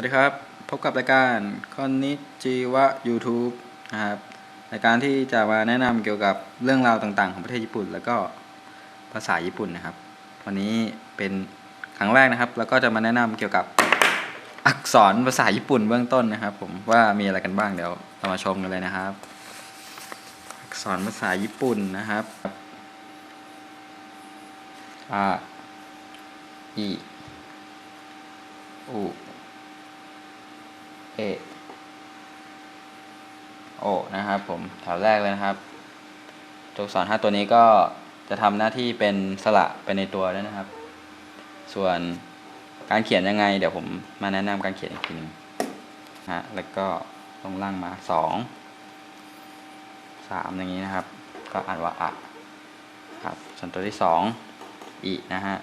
วัสดีครับ พบกับรายการคอนนิจิวะ YouTube นะครับรายการที่จะมาแนะนำเกี่ยวกับเรื่องราวต่างๆ ของประเทศญี่ปุ่น แล้วก็ภาษาญี่ปุ่นนะครับ วันนี้เป็นครั้งแรกนะครับ แล้วก็จะมาแนะนำเกี่ยวกับอักษรภาษาญี่ปุ่นเบื้องต้นนะครับ ผมว่ามีอะไรกันบ้างเดี๋ยวเรามาชมกันเลยนะครับ อักษรภาษาญี่ปุ่นนะครับอ่าอีอู เอโอนะครับผมแถวแรกเลยนะครับ ตัวอักษรห้าตัวนี้ก็จะทำหน้าที่เป็นสระไปในตัวด้วยนะครับ ส่วนการเขียนยังไง เดี๋ยวผมมาแนะนำการเขียนอีกทีหนึงนะฮะแล้วก็ลงล่างมาสองสามอย่างนี้นะครับ ก็อ่านว่าอะครับส่วนตัวที่สองอีนะฮะ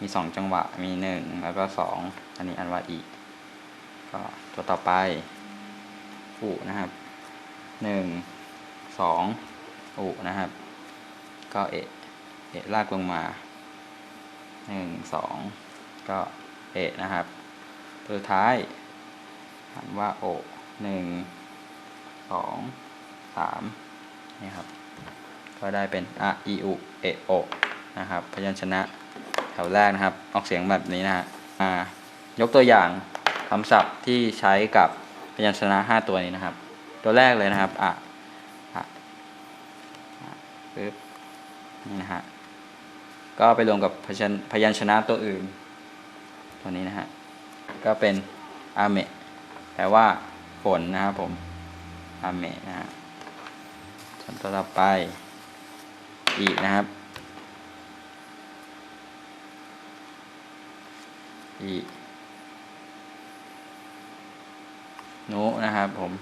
มีสองจังหวะมีหนึ่งแล้วก็สองอันนี้อ่านว่าอี ก็ตัวต่อไปอุนะครับหนึ่งสองอุนะครับก็เอะเอะลากลงมาหนึ่งสองก็เอะนะครับ ตัวท้ายอ่านว่าโอหนึ่งสองสามนี่ครับ ก็ได้เป็นอะอีอุเอะโอนะครับพยัญชนะแถวแรกนะครับ ออกเสียงแบบนี้นะฮะอ่ายกตัวอย่าง คำศัพท์ที่ใช้กับพยัญชนะ 5 ตัวนี้นะครับ ตัวแรกเลยนะครับอะอะอะปึ๊บนี่นะฮะก็ไปรวมกับพยัญพยัญชนะตัวอื่น ตัวนี้นะฮะก็เป็นอาเมะแปลว่าฝนนะครับผมอาเมะนะฮะส่วนตัวต่อไปอีกนะครับอีโนนะครับผม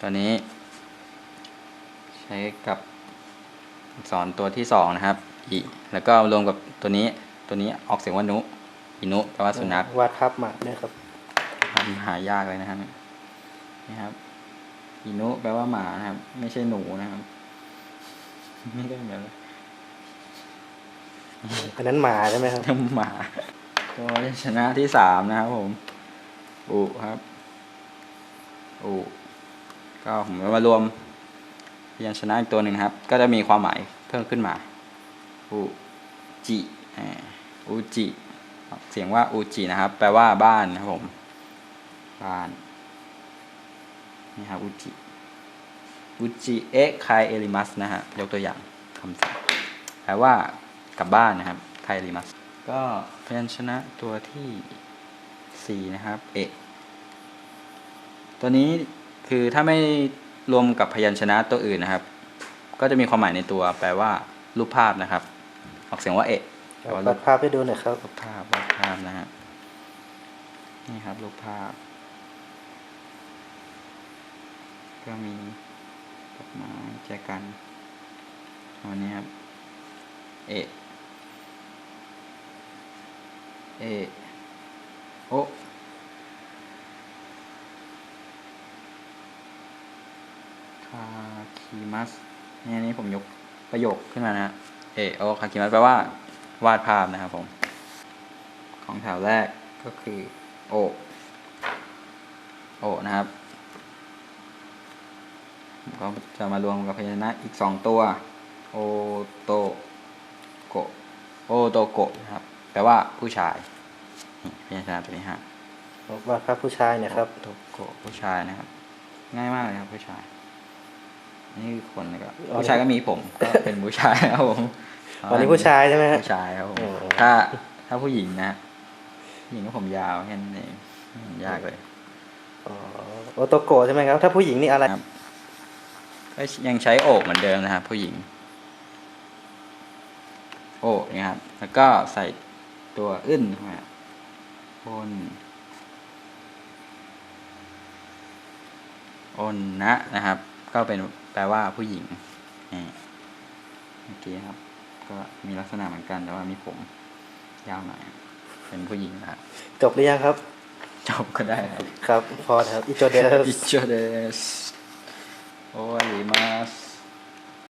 ตัวนี้ ใช้กับอักษรตัวที่สองนะครับอีแล้วก็รวมกับตัวนี้ตัวนี้ออกเสียงว่านุอินุแปลว่าสุนัขวาดภาพหมาเนี่ยครับทำหายากเลยนะครับนี่ครับอินุแปลว่าหมานะครับ ไม่ใช่หนูนะครับไม่ได้แบบอันนั้นหมาใช่ไหมครับทำหมาตัวชนะที่สามนะครับผมอุครับ อุก็ผมมารวมพยัญชนะอีกตัวหนึ่งครับ ก็จะมีความหมายเพิ่มขึ้นมาอุจิอุจิเสียงว่าอุจินะครับ แปลว่าบ้านนะครับผมบ้านนี่ครับอุจิอุจิเอะไคเอริมัสนะฮะยกตัวอย่างคำศัพท์แปลว่ากลับบ้านนะครับไคเอริมัสก็พยัญชนะตัวที่สี่นะครับ เอะ ตัวนี้คือถ้าไม่รวมกับพยัญชนะตัวอื่นนะครับ ก็จะมีความหมายในตัวแปลว่ารูปภาพนะครับ ออกเสียงว่าเอะแปลว่ารูวาปดภาพให้ดูหน่อยครับรูปภาพวาดภาพนะฮะนี่ครับรูปภาพ ก็มีดอกไม้แจกันวันนี้ครับเอะเอะโอะคาคิ มัสนี่อันนี้ผมยกประโยคขึ้นมานะฮะเอะโอะคาคิมัสแปลว่าวาดภาพนะครับผม ของแถวแรกก็คือโอโอนะครับผมก็จะมารวมกับพยัญชนะอีกสองตัว โอโตโกะโอโตโกะนะครับแปลว่าผู้ชายนี่พยัญชนะตัวนี้ฮะวาดภาพผู้ชายเนะครับโอโตโกะผู้ชายนะครับ ง่ายมากเลยครับผู้ชาย นี่คือคนนะครับอ๋อผู้ชายก็มีผมก็เป็นผู้ชายครับผมวันนี้ผู้ชายใช่ไหมฮะผู้ชายครับผมโอ้ถ้าถ้าผู้หญิงนะผู้หญิงก็ผมยาวแค่นั้นเองไม่เห็นยากเลยอ๋อโอโตโกะใช่ไหมครับ ถ้าผู้หญิงนี่อะไรครับก็ยังใช้โอกเหมือนเดิมนะครับผู้หญิง โอกนะครับ แล้วก็ใส่ตัวอึ้นเข้ามาโอนโอนนะนะครับ ก็เป็น แปลว่าผู้หญิงนี่เมื่อกี้ครับ ก็มีลักษณะเหมือนกันแต่ว่ามีผม ยาวหน่อยเป็นผู้หญิงนะครับจบหรือยังครับ จบก็ได้ครับ ครับ พอครับอิจเดสอิจเดสโอ้ยมาส